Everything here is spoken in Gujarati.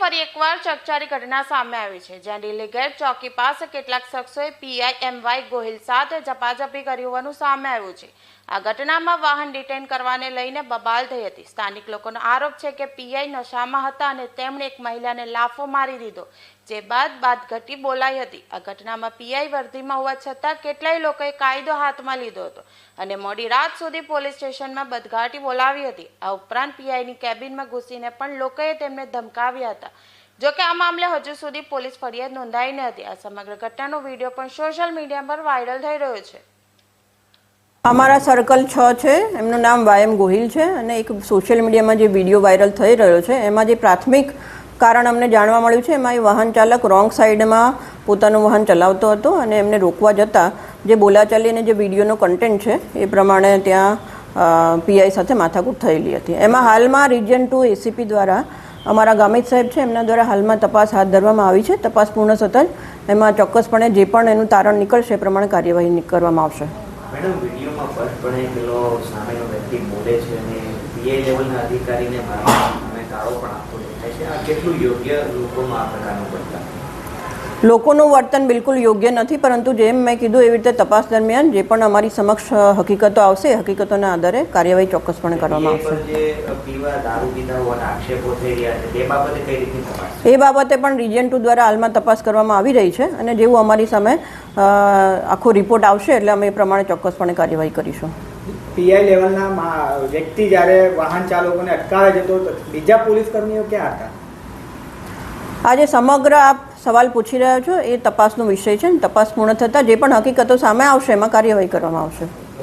એકવાર ચકચારી ઘટના સામે આવી છે, જ્યાં ડેલીગેટ ચોકી પાસે કેટલાક શખ્સોએ પીઆઈ એમ વાય ગોહિલ સાથે ઝપાઝપી કરી હોવાનું સામે આવ્યું છે. આ ઘટનામાં વાહન ડિટેન કરવાને લઈને બબાલ થઈ હતી. સ્થાનિક લોકોનો આરોપ છે કે પીઆઈ નશામાં હતા અને તેમણે એક મહિલાને લાફો મારી દીધો. જે બાદ બાદ ઘટી બોલાઈ હતી. આ ઘટનામાં પીઆઈ વર્ધીમાં હોવા છતાં કેટલાય લોકોએ કાયદો હાથમાં લીધો હતો અને મોડી રાત સુધી પોલીસ સ્ટેશનમાં બદઘાટી બોલાવી હતી. આ ઉપરાંત પીઆઈની કેબિનમાં ઘૂસીને પણ લોકોએ તેમને ધમકાવ્યા હતા. જો કે આ મામલે હજુ સુધી પોલીસ ફરિયાદ નોંધાઈ ન હતી. આ સમગ્ર ઘટનાનો વીડિયો પણ સોશિયલ મીડિયા પર વાયરલ થઈ રહ્યો છે. અમારા સર્કલ છ છે. એમનું નામ વાયમ ગોહિલ છે અને એક સોશિયલ મીડિયામાં જે વીડિયો વાયરલ થઈ રહ્યો છે, એમાં જે પ્રાથમિક કારણ અમને જાણવા મળ્યું છે, એમાં એ વાહન ચાલક રોંગ સાઈડમાં પોતાનું વાહન ચલાવતો હતો અને એમને રોકવા જતાં જે બોલાચાલી અને જે વિડીયોનો કન્ટેન્ટ છે, એ પ્રમાણે ત્યાં પીઆઈ સાથે માથાકૂટ થયેલી હતી. એમાં હાલમાં રિજન ટુ એસીપી દ્વારા અમારા ગામિત સાહેબ છે, એમના દ્વારા હાલમાં તપાસ હાથ ધરવામાં આવી છે. તપાસ પૂર્ણ થતાં એમાં ચોક્કસપણે જે પણ એનું તારણ નીકળશે, એ પ્રમાણે કાર્યવાહી કરવામાં આવશે. મેડમ, વિડીયોમાં પેલો સામેનો વ્યક્તિ બોલે છે અને પીઆઈ લેવલના અધિકારીને ગાળો પણ આપતો દેખાય છે. આ કેટલું યોગ્ય લોકોમાં આ પ્રકારનું વર્તન? લોકોનું વર્તન બિલકુલ યોગ્ય નથી પરંતુ જેમ મેં કીધું એવી રીતે તપાસ દરમિયાન જે પણ અમારી સમક્ષ હકીકતો આવશે હકીકતોના આધારે કાર્યવાહી ચોક્કસપણે કરવામાં આવશે. એ બાબતે પણ રિજન ટુ દ્વારા હાલમાં તપાસ કરવામાં આવી રહી છે અને જેવું અમારી સામે આખો રિપોર્ટ આવશે એટલે અમે એ પ્રમાણે ચોક્કસપણે કાર્યવાહી કરીશું. પીઆઈ લેવલના વ્યક્તિ જ્યારે વાહન ચાલકોને અટકાવે છે તો બીજા પોલીસ કર્મીઓ ક્યાં હતા? આજે સમગ્ર આપ સવાલ પૂછી રહ્યા છો, એ તપાસનો વિષય છે તપાસ પૂર્ણ થતાં જે પણ હકીકતો સામે આવશે, એમાં કાર્યવાહી કરવામાં આવશે.